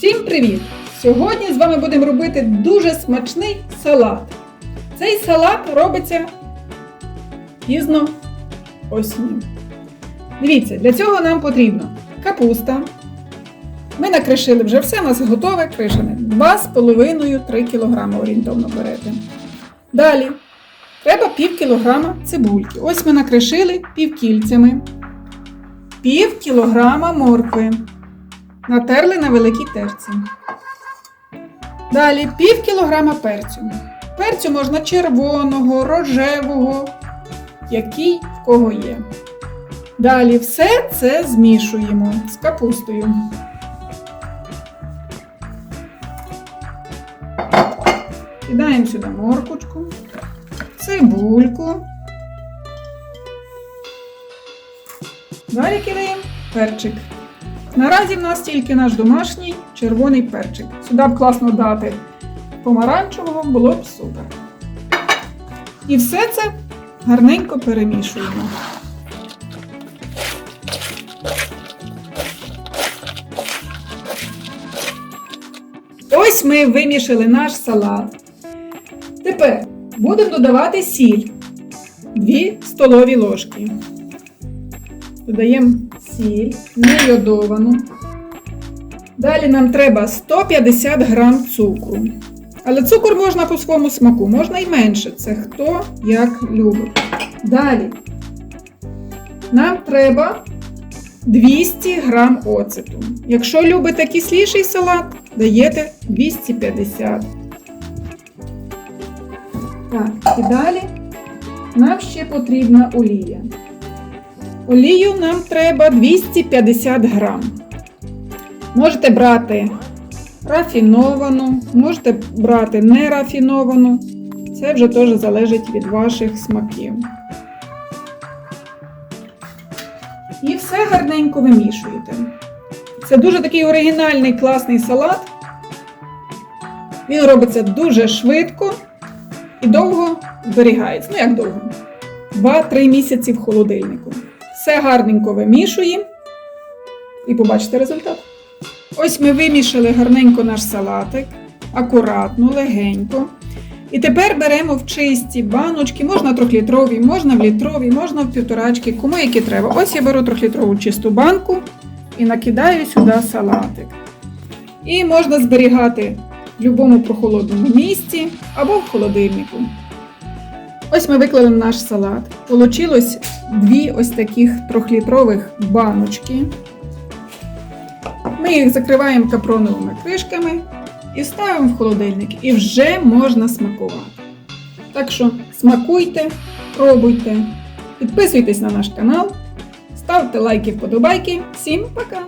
Всім привіт! Сьогодні з вами будемо робити дуже смачний салат. Цей салат робиться пізно осінню. Дивіться, для цього нам потрібно капуста. Ми накришили вже все, у нас готове кришене. 2,5-3 кг орієнтовно берете. Далі треба пів кілограма цибульки. Ось ми накришили півкільцями. Пів кілограма моркви. Натерли на великій терці. Далі пів кілограма перцю. Перцю можна червоного, рожевого, який в кого є. Далі все це змішуємо з капустою. Кидаємо сюди моркучку, цибульку. Далі кидаємо перчик. Наразі в нас тільки наш домашній червоний перчик. Сюди б класно дати помаранчевого, було б супер. І все це гарненько перемішуємо. Ось ми вимішали наш салат. Тепер будемо додавати сіль 2 столові ложки. Додаємо сіль, не йодовану. Далі нам треба 150 грам цукру. Але цукор можна по своєму смаку, можна і менше. Це хто як любить. Далі нам треба 200 грам оцету. Якщо любите кисліший салат, даєте 250. Так, і далі нам ще потрібна олія. Олію нам треба 250 грам. Можете брати рафіновану, можете брати нерафіновану. Це вже теж залежить від ваших смаків. І все гарненько вимішуєте. Це дуже такий оригінальний класний салат. Він робиться дуже швидко і довго зберігається. Ну, як довго? 2-3 місяці в холодильнику. Все гарненько вимішуємо і побачите результат. Ось ми вимішали гарненько наш салатик, акуратно, легенько. І тепер беремо в чисті баночки, можна трьохлітрові, можна в літрові, можна в півторачки, кому які треба. Ось я беру трьохлітрову чисту банку і накидаю сюди салатик. І можна зберігати в будь-якому прохолодному місці або в холодильнику. Ось ми виклали наш салат. Получилось дві ось таких трьохлітрових баночки. Ми їх закриваємо капроновими кришками і ставимо в холодильник. І вже можна смакувати. Так що смакуйте, пробуйте, підписуйтесь на наш канал, ставте лайки, вподобайки. Всім пока!